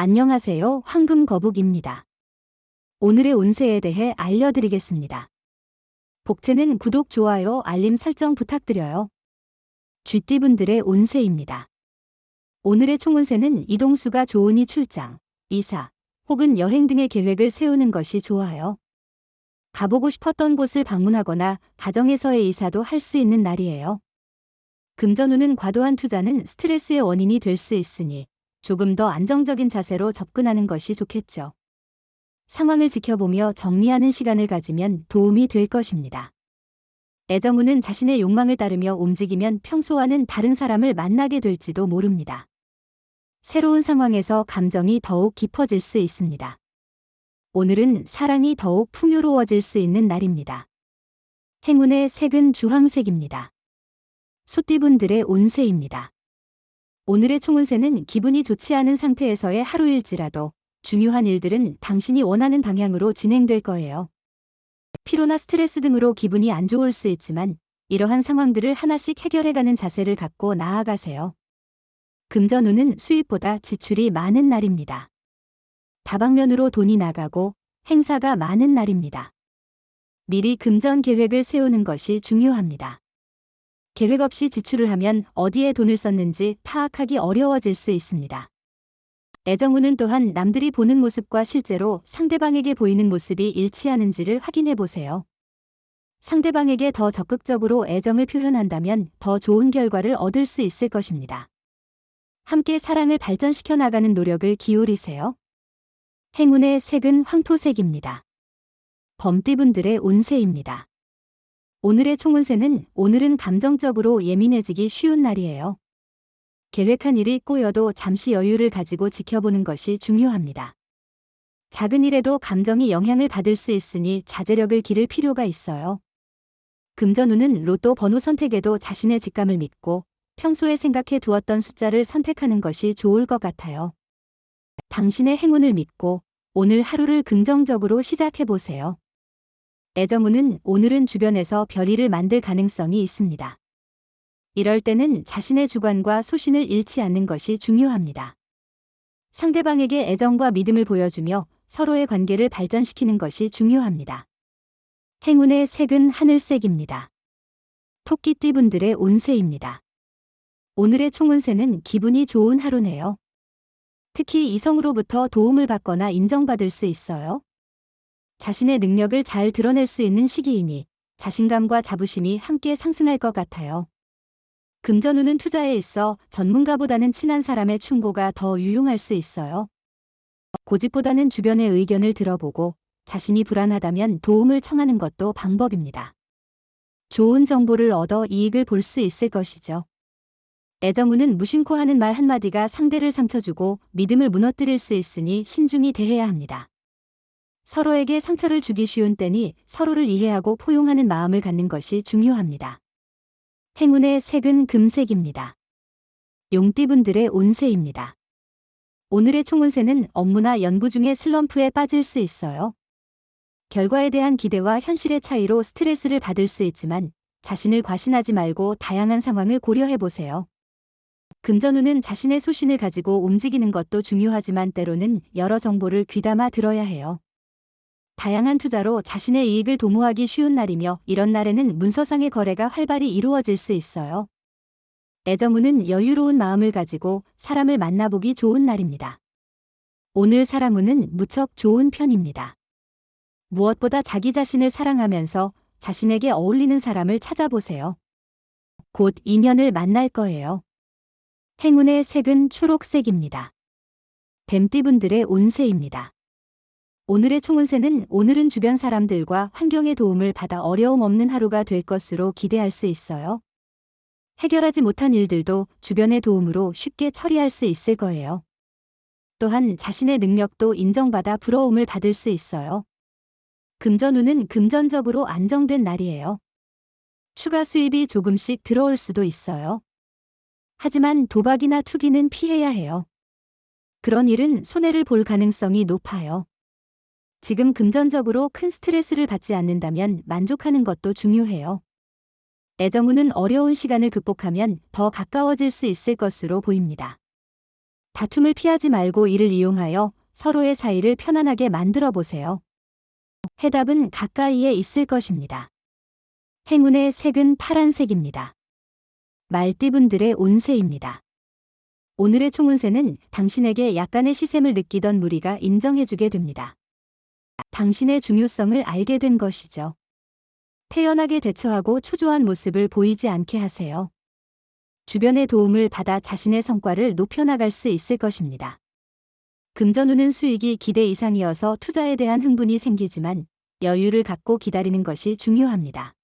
안녕하세요. 황금거북입니다. 오늘의 운세에 대해 알려드리겠습니다. 복채는 구독, 좋아요, 알림 설정 부탁드려요. 쥐띠분들의 운세입니다. 오늘의 총운세는 이동수가 좋으니 출장, 이사, 혹은 여행 등의 계획을 세우는 것이 좋아요. 가보고 싶었던 곳을 방문하거나 가정에서의 이사도 할 수 있는 날이에요. 금전운은 과도한 투자는 스트레스의 원인이 될 수 있으니 조금 더 안정적인 자세로 접근하는 것이 좋겠죠. 상황을 지켜보며 정리하는 시간을 가지면 도움이 될 것입니다. 애정운은 자신의 욕망을 따르며 움직이면 평소와는 다른 사람을 만나게 될지도 모릅니다. 새로운 상황에서 감정이 더욱 깊어질 수 있습니다. 오늘은 사랑이 더욱 풍요로워질 수 있는 날입니다. 행운의 색은 주황색입니다. 소띠분들의 운세입니다. 오늘의 총운세는 기분이 좋지 않은 상태에서의 하루일지라도 중요한 일들은 당신이 원하는 방향으로 진행될 거예요. 피로나 스트레스 등으로 기분이 안 좋을 수 있지만 이러한 상황들을 하나씩 해결해가는 자세를 갖고 나아가세요. 금전운은 수입보다 지출이 많은 날입니다. 다방면으로 돈이 나가고 행사가 많은 날입니다. 미리 금전 계획을 세우는 것이 중요합니다. 계획 없이 지출을 하면 어디에 돈을 썼는지 파악하기 어려워질 수 있습니다. 애정운은 또한 남들이 보는 모습과 실제로 상대방에게 보이는 모습이 일치하는지를 확인해 보세요. 상대방에게 더 적극적으로 애정을 표현한다면 더 좋은 결과를 얻을 수 있을 것입니다. 함께 사랑을 발전시켜 나가는 노력을 기울이세요. 행운의 색은 황토색입니다. 범띠분들의 운세입니다. 오늘의 총운세는 오늘은 감정적으로 예민해지기 쉬운 날이에요. 계획한 일이 꼬여도 잠시 여유를 가지고 지켜보는 것이 중요합니다. 작은 일에도 감정이 영향을 받을 수 있으니 자제력을 기를 필요가 있어요. 금전운은 로또 번호 선택에도 자신의 직감을 믿고 평소에 생각해 두었던 숫자를 선택하는 것이 좋을 것 같아요. 당신의 행운을 믿고 오늘 하루를 긍정적으로 시작해 보세요. 애정운은 오늘은 주변에서 별일을 만들 가능성이 있습니다. 이럴 때는 자신의 주관과 소신을 잃지 않는 것이 중요합니다. 상대방에게 애정과 믿음을 보여주며 서로의 관계를 발전시키는 것이 중요합니다. 행운의 색은 하늘색입니다. 토끼띠분들의 운세입니다. 오늘의 총운세는 기분이 좋은 하루네요. 특히 이성으로부터 도움을 받거나 인정받을 수 있어요. 자신의 능력을 잘 드러낼 수 있는 시기이니 자신감과 자부심이 함께 상승할 것 같아요. 금전운은 투자에 있어 전문가보다는 친한 사람의 충고가 더 유용할 수 있어요. 고집보다는 주변의 의견을 들어보고 자신이 불안하다면 도움을 청하는 것도 방법입니다. 좋은 정보를 얻어 이익을 볼 수 있을 것이죠. 애정운은 무심코 하는 말 한마디가 상대를 상처주고 믿음을 무너뜨릴 수 있으니 신중히 대해야 합니다. 서로에게 상처를 주기 쉬운 때니 서로를 이해하고 포용하는 마음을 갖는 것이 중요합니다. 행운의 색은 금색입니다. 용띠분들의 운세입니다. 오늘의 총운세는 업무나 연구 중에 슬럼프에 빠질 수 있어요. 결과에 대한 기대와 현실의 차이로 스트레스를 받을 수 있지만 자신을 과신하지 말고 다양한 상황을 고려해 보세요. 금전운은 자신의 소신을 가지고 움직이는 것도 중요하지만 때로는 여러 정보를 귀담아 들어야 해요. 다양한 투자로 자신의 이익을 도모하기 쉬운 날이며 이런 날에는 문서상의 거래가 활발히 이루어질 수 있어요. 애정운은 여유로운 마음을 가지고 사람을 만나보기 좋은 날입니다. 오늘 사랑운은 무척 좋은 편입니다. 무엇보다 자기 자신을 사랑하면서 자신에게 어울리는 사람을 찾아보세요. 곧 인연을 만날 거예요. 행운의 색은 초록색입니다. 뱀띠분들의 운세입니다. 오늘의 총운세는 오늘은 주변 사람들과 환경의 도움을 받아 어려움 없는 하루가 될 것으로 기대할 수 있어요. 해결하지 못한 일들도 주변의 도움으로 쉽게 처리할 수 있을 거예요. 또한 자신의 능력도 인정받아 부러움을 받을 수 있어요. 금전운은 금전적으로 안정된 날이에요. 추가 수입이 조금씩 들어올 수도 있어요. 하지만 도박이나 투기는 피해야 해요. 그런 일은 손해를 볼 가능성이 높아요. 지금 금전적으로 큰 스트레스를 받지 않는다면 만족하는 것도 중요해요. 애정운은 어려운 시간을 극복하면 더 가까워질 수 있을 것으로 보입니다. 다툼을 피하지 말고 이를 이용하여 서로의 사이를 편안하게 만들어 보세요. 해답은 가까이에 있을 것입니다. 행운의 색은 파란색입니다. 말띠분들의 운세입니다. 오늘의 총운세는 당신에게 약간의 시샘을 느끼던 무리가 인정해주게 됩니다. 당신의 중요성을 알게 된 것이죠. 태연하게 대처하고 초조한 모습을 보이지 않게 하세요. 주변의 도움을 받아 자신의 성과를 높여나갈 수 있을 것입니다. 금전운은 수익이 기대 이상이어서 투자에 대한 흥분이 생기지만 여유를 갖고 기다리는 것이 중요합니다.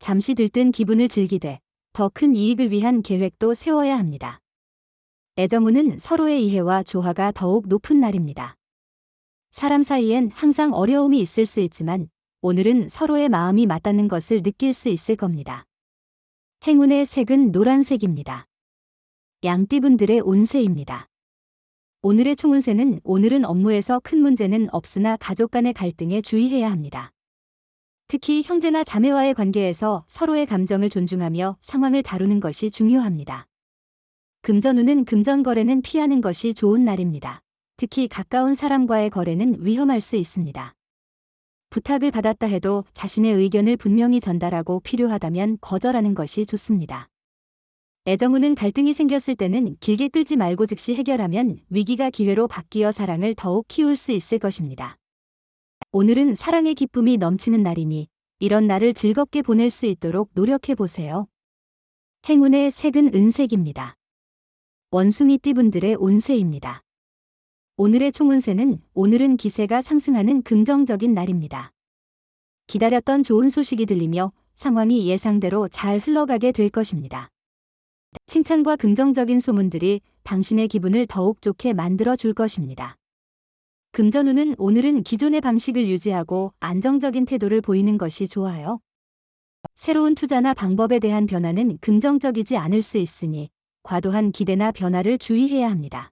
잠시 들뜬 기분을 즐기되 더 큰 이익을 위한 계획도 세워야 합니다. 애정운은 서로의 이해와 조화가 더욱 높은 날입니다. 사람 사이엔 항상 어려움이 있을 수 있지만 오늘은 서로의 마음이 맞닿는 것을 느낄 수 있을 겁니다. 행운의 색은 노란색입니다. 양띠분들의 운세입니다. 오늘의 총운세는 오늘은 업무에서 큰 문제는 없으나 가족 간의 갈등에 주의해야 합니다. 특히 형제나 자매와의 관계에서 서로의 감정을 존중하며 상황을 다루는 것이 중요합니다. 금전운은 금전 거래는 피하는 것이 좋은 날입니다. 특히 가까운 사람과의 거래는 위험할 수 있습니다. 부탁을 받았다 해도 자신의 의견을 분명히 전달하고 필요하다면 거절하는 것이 좋습니다. 애정운은 갈등이 생겼을 때는 길게 끌지 말고 즉시 해결하면 위기가 기회로 바뀌어 사랑을 더욱 키울 수 있을 것입니다. 오늘은 사랑의 기쁨이 넘치는 날이니 이런 날을 즐겁게 보낼 수 있도록 노력해 보세요. 행운의 색은 은색입니다. 원숭이띠분들의 운세입니다. 오늘의 총운세는 오늘은 기세가 상승하는 긍정적인 날입니다. 기다렸던 좋은 소식이 들리며 상황이 예상대로 잘 흘러가게 될 것입니다. 칭찬과 긍정적인 소문들이 당신의 기분을 더욱 좋게 만들어 줄 것입니다. 금전운은 오늘은 기존의 방식을 유지하고 안정적인 태도를 보이는 것이 좋아요. 새로운 투자나 방법에 대한 변화는 긍정적이지 않을 수 있으니 과도한 기대나 변화를 주의해야 합니다.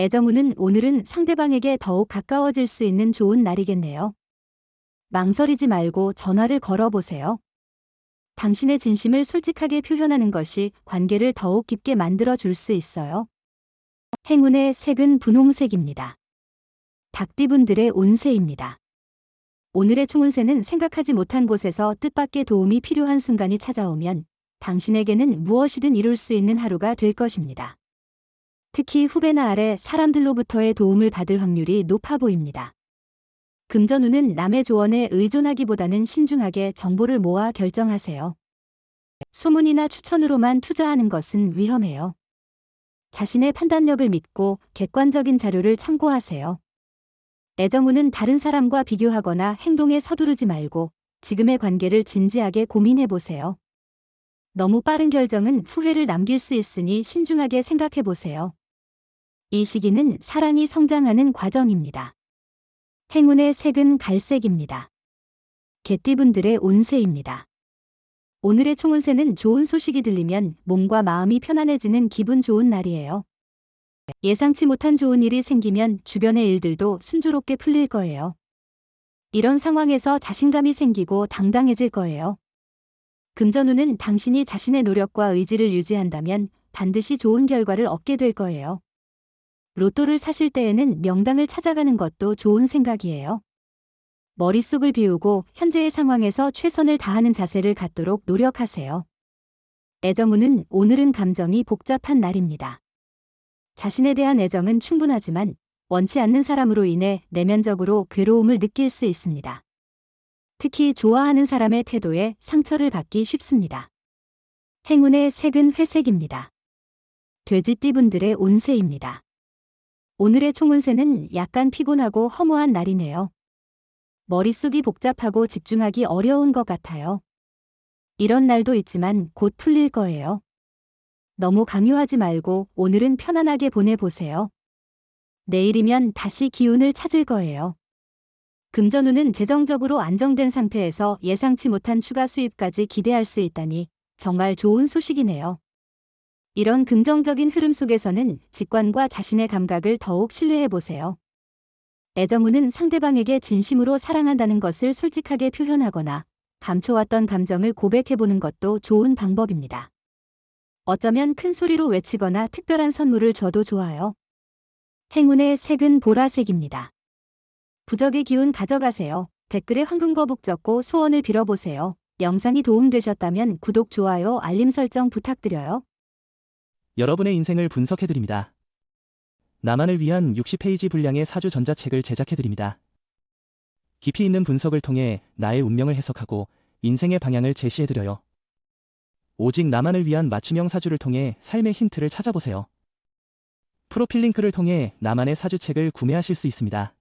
애정운은 오늘은 상대방에게 더욱 가까워질 수 있는 좋은 날이겠네요. 망설이지 말고 전화를 걸어보세요. 당신의 진심을 솔직하게 표현하는 것이 관계를 더욱 깊게 만들어 줄 수 있어요. 행운의 색은 분홍색입니다. 닭띠분들의 운세입니다. 오늘의 총운세는 생각하지 못한 곳에서 뜻밖의 도움이 필요한 순간이 찾아오면 당신에게는 무엇이든 이룰 수 있는 하루가 될 것입니다. 특히 후배나 아래 사람들로부터의 도움을 받을 확률이 높아 보입니다. 금전운은 남의 조언에 의존하기보다는 신중하게 정보를 모아 결정하세요. 소문이나 추천으로만 투자하는 것은 위험해요. 자신의 판단력을 믿고 객관적인 자료를 참고하세요. 애정운은 다른 사람과 비교하거나 행동에 서두르지 말고 지금의 관계를 진지하게 고민해 보세요. 너무 빠른 결정은 후회를 남길 수 있으니 신중하게 생각해 보세요. 이 시기는 사랑이 성장하는 과정입니다. 행운의 색은 갈색입니다. 개띠분들의 운세입니다. 오늘의 총운세는 좋은 소식이 들리면 몸과 마음이 편안해지는 기분 좋은 날이에요. 예상치 못한 좋은 일이 생기면 주변의 일들도 순조롭게 풀릴 거예요. 이런 상황에서 자신감이 생기고 당당해질 거예요. 금전운은 당신이 자신의 노력과 의지를 유지한다면 반드시 좋은 결과를 얻게 될 거예요. 로또를 사실 때에는 명당을 찾아가는 것도 좋은 생각이에요. 머릿속을 비우고 현재의 상황에서 최선을 다하는 자세를 갖도록 노력하세요. 애정운은 오늘은 감정이 복잡한 날입니다. 자신에 대한 애정은 충분하지만 원치 않는 사람으로 인해 내면적으로 괴로움을 느낄 수 있습니다. 특히 좋아하는 사람의 태도에 상처를 받기 쉽습니다. 행운의 색은 회색입니다. 돼지띠분들의 운세입니다. 오늘의 총운세는 약간 피곤하고 허무한 날이네요. 머릿속이 복잡하고 집중하기 어려운 것 같아요. 이런 날도 있지만 곧 풀릴 거예요. 너무 강요하지 말고 오늘은 편안하게 보내보세요. 내일이면 다시 기운을 찾을 거예요. 금전운은 재정적으로 안정된 상태에서 예상치 못한 추가 수입까지 기대할 수 있다니 정말 좋은 소식이네요. 이런 긍정적인 흐름 속에서는 직관과 자신의 감각을 더욱 신뢰해 보세요. 애정운은 상대방에게 진심으로 사랑한다는 것을 솔직하게 표현하거나 감춰왔던 감정을 고백해 보는 것도 좋은 방법입니다. 어쩌면 큰 소리로 외치거나 특별한 선물을 줘도 좋아요. 행운의 색은 보라색입니다. 부적의 기운 가져가세요. 댓글에 황금거북 적고 소원을 빌어보세요. 영상이 도움되셨다면 구독, 좋아요, 알림 설정 부탁드려요. 여러분의 인생을 분석해드립니다. 나만을 위한 60페이지 분량의 사주 전자책을 제작해드립니다. 깊이 있는 분석을 통해 나의 운명을 해석하고 인생의 방향을 제시해드려요. 오직 나만을 위한 맞춤형 사주를 통해 삶의 힌트를 찾아보세요. 프로필 링크를 통해 나만의 사주책을 구매하실 수 있습니다.